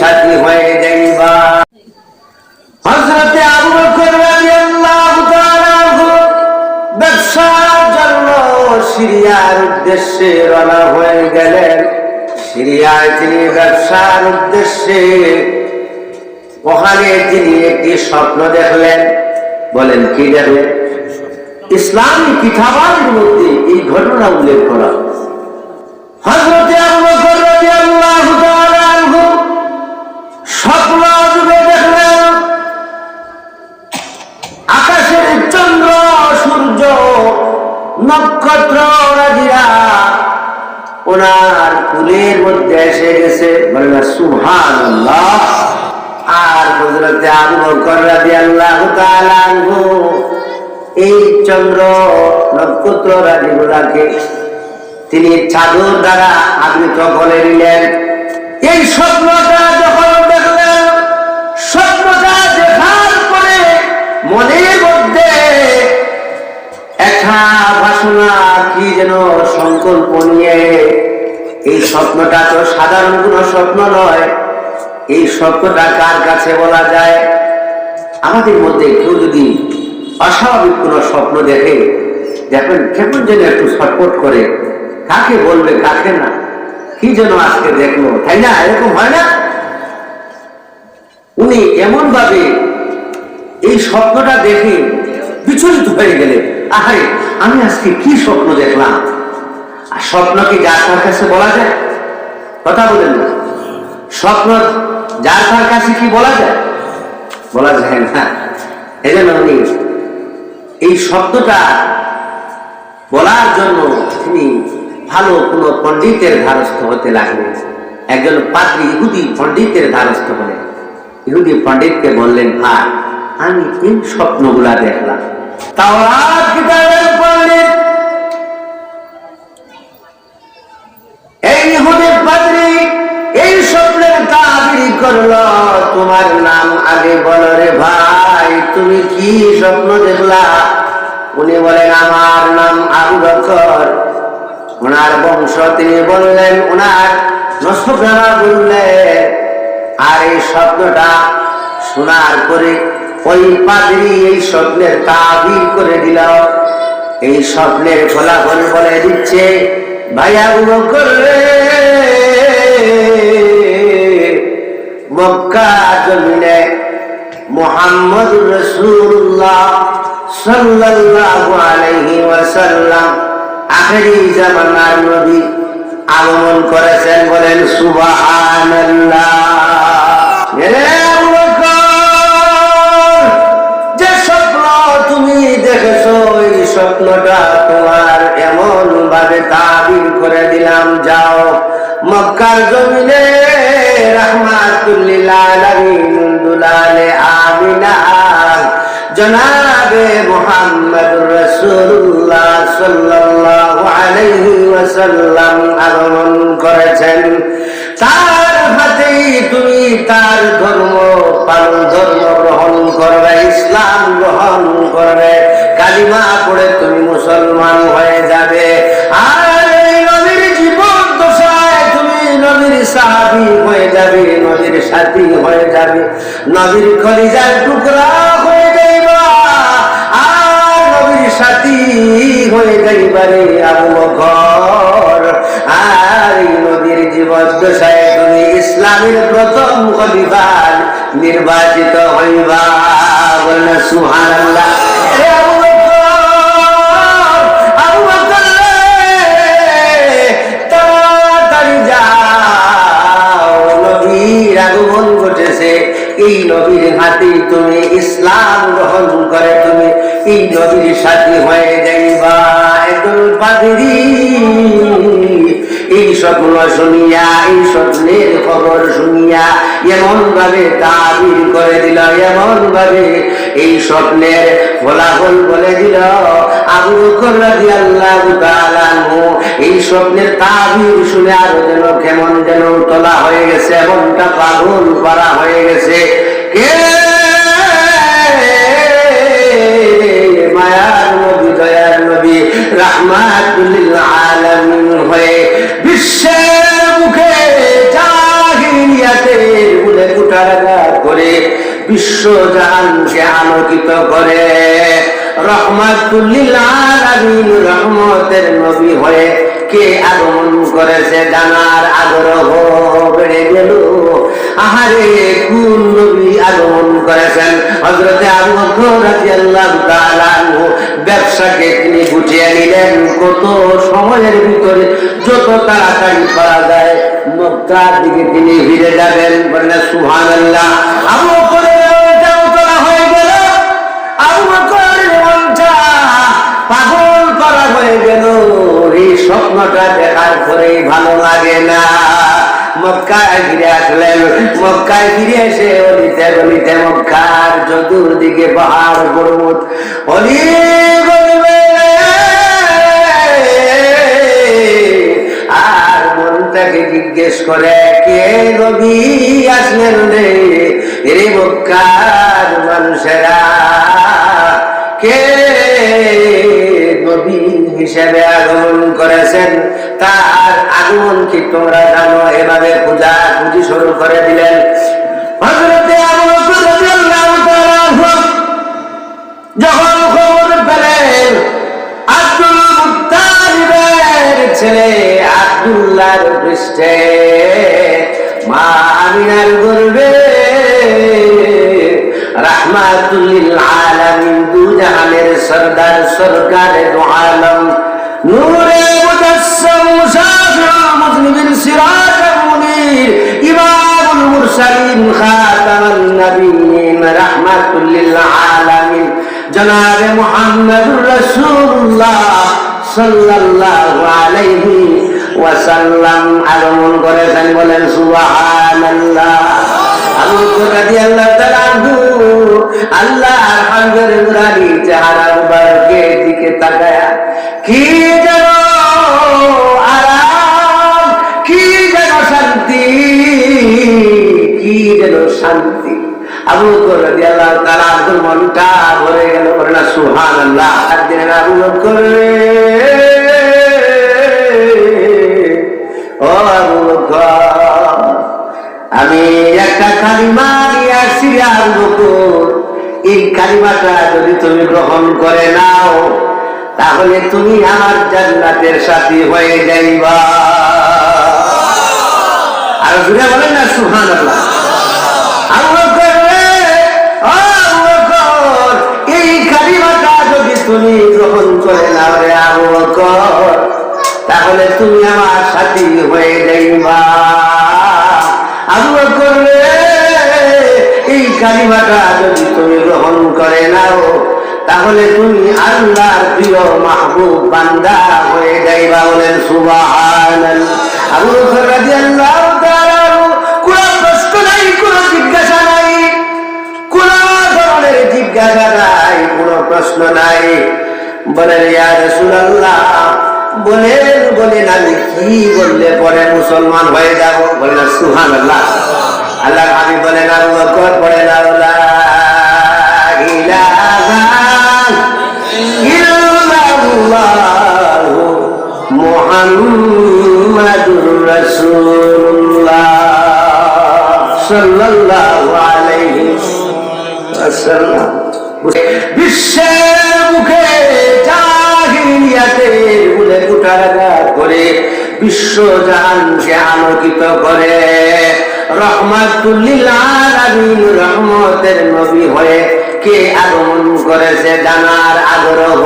সাথী হয়ে যাইবা। হযরতে আবু বকর রাদিয়াল্লাহু তাআলা ব্যবসার জন্য সিরিয়ার উদ্দেশ্যে রওনা হয়ে গেলেন। সিরিয়ায় তিনি ব্যবসার উদ্দেশ্যে ওখানে তিনি একটি স্বপ্ন দেখলেন। বলেন, কি দেখলেন? ইসলামী কিতাবের মধ্যে এই ঘটনা উল্লেখ করা। হযরতে আবু ওনার কুলের মধ্যে এসে গেছে। বলে না সুহান আর হযরতে আবু বকর রাদিয়াল্লাহু এই চন্দ্র নক্ষত্র রাজিগুলাকে তিনি চাদর দ্বারা আবৃত করে নিলেন। এই স্বপ্নটা কি যেন সংকল্প নিয়ে এই স্বপ্নটা তো সাধারণ কোনো স্বপ্ন নয়। এই স্বপ্নটা কার কাছে বলা যায়? আমাদের মধ্যে কেউ যদি অস্বাভাবিক কোনো স্বপ্ন দেখে, দেখবেন কেমন যেন একটু ছটপট করে। কাকে বলবে, কাকে না? কি যেন আজকে দেখল, তাই না? এরকম হয় না? উনি এমন ভাবে এই স্বপ্নটা দেখে বিচলিত হয়ে গেলে আমি আজকে কি স্বপ্ন দেখলাম? আর স্বপ্ন কি যার তার কাছে বলা যায়? কথা বলেন না। স্বপ্ন যার তার কাছে কি বলা যায়? বলা যায় না। এই জন্য উনি এই শব্দটা বলার জন্য তিনি ভালো কোনো পণ্ডিতের ধারস্থ হতে লাগলেন। একজন পাত্রী ইহুদি পণ্ডিতের ধারস্থ হলেন। ইহুদি পণ্ডিতকে বললেন, ভাই, আমি এই স্বপ্নগুলা দেখলাম। তোমার নাম আগে বলো রে ভাই, তুমি কি স্বপ্ন দেখলা? উনি বলেন, আমার নাম আবু বকর। ওনার বংশ তিনি বললেন ওনার নষ্টরা বললেন আর এই শব্দটা শোনার পরে ওই পাদ্রি এই স্বপ্নের তাবির করে দিল। এই স্বপ্নের ফলাফল বলে দিচ্ছে ভাই আবু বকর রে, মক্কা জমিনে মোহাম্মদ রসুল্লাহ সাল্লাল্লাহু আলাইহি ওয়াসাল্লাম আখেরি জামানার নবী আগমন করেছেন বলেন সুবহানাল্লাহ। জনাবে মুহাম্মদুর রাসূলুল্লাহ সাল্লাল্লাহু আলাইহি ওয়াসাল্লাম আগমন করেছেন। তার হাতেই তুমি তার ধর্ম পালন, ধর্ম গ্রহণ করবে, ইসলাম গ্রহণ করবে, কালিমা পড়ে তুমি মুসলমান হয়ে যাবে। আর এই নবীর জীবন দশায় তুমি নবীর সাহাবি হয়ে যাবে। সাথী হয়ে যাবে। নবীর খলিজার টুকরা হয়ে যাইবা, আর নবীর সাথী হয়ে যাইবারে আবু বকর। আর এই নবীর জীবন দশায় তুমি ইসলামের প্রথম খলিফার নির্বাচিত হইবা। সুবহানাল্লাহ। হে এই স্বপ্নের ফলাফল বলে দিল। আবু রাদিয়াল্লাহু এই স্বপ্নের তাবির শুনে আরও যেন কেমন যেন তোলা হয়ে গেছে, এমনটা পাগল করা হয়ে গেছে। কে বিশ্ব জাহানকে আলোকিত করে। রহমাতুল্লিল রহমতের নবী হয়ে কে আগমন করেছে জানার আগ্রহ বেড়ে গেল। আহারে, কোন নবী আগমন করেছেন? হযরতে আবু বকর ব্যবসাকে তিনি গুছিয়ে নিলেন। কত সময়ের ভিতরে যত তাড়াতাড়ি পারা যায়, মক্কার দিকে তিনি ফিরে যাবেন। বললেন, সুবহানাল্লাহ। আবু বকরের পাগল করা হয়ে গেল। এই স্বপ্নটা দেখার পরেই ভালো লাগে না। মক্কায় ফিরে আসলেন। মক্কায় ফিরে এসে অলিতে গলিতে মক্কার চতুর্দিকে পাহাড় পর্বত। অলি আর মনটাকে জিজ্ঞেস করে, কে নবী আসলেন রে? রে মক্কার মানুষেরা। কে হিসেবে আগমন করেছেন, তার আগমন কি তোমরা জানো? এভাবে পূজা পুজি শুরু করে দিলেন। যখন খবর পেলেন, আব্দুল ছেলে আব্দুল্লাহর পৃষ্ঠে মা আমিনার গর্বে রাহমাতুল্লিল সরদার সরকার আলম। নূরে মুজাসসাম মুসাফির মুজনিবিন সিরাজ মুনির ইমামুল মুরসালিন খাতামান নবিয়্যিন রাহমাতুল্লিল আলামিন। জনাব মুহাম্মদুর রাসূলুল্লাহ সাল্লাল্লাহু আলাইহি ওয়াসাল্লাম আগমন করেছেন বলেন, সুবহানাল্লাহ। আবু রাদিয়াল্লাহু তাআলা আনহু, আল্লাহর তাআলা আনহুর মনটা ভরে গেল, বলে না আবু বকর ও আমি একটা কালিমা নিয়ে আসছি আবু এই কালিমাটা যদি তুমি গ্রহণ করে নাও, তাহলে তুমি আমার জান্নাতের সাথী হয়ে যাইবা। আর জুড়ে বলেন না, সুবহানাল্লাহ। আবু তুমি গ্রহণ করে নাও রে আবু তাহলে তুমি আমার সাথী হয়ে যাইবা। আবু বকর এই কালিমাটা যদি তুমি গ্রহণ করে নাও, তাহলে তুমি আল্লাহর প্রিয় মাহবুব বান্দা হয়ে যাইবা বলেন সুবহানাল্লাহ। আবু বকর রাদিয়াল্লাহু তাআলা কোনো প্রশ্ন নাই, কোনো জিজ্ঞাসা নাই, কোন ধরনের জিজ্ঞাসা নাই। প্রশ্ন নাই। বলেন, ইয়া রাসূলুল্লাহ। বলেন বলেন, আমি কি বললে পরে মুসলমান হয়ে যাব? বলেন, সুবহানাল্লাহ। আল্লাহ আমি বলেন, আবু বকর পড়ে আল্লাহ বিশ্বের মুখে জাহিলিয়াতের উলে কুটারাঘাত করে বিশ্ব জাহানকে আলোকিত করে। রহমাতুল্লিল রহমতের নবী হয়ে কে আগমন করেছে জানার আগ্রহ?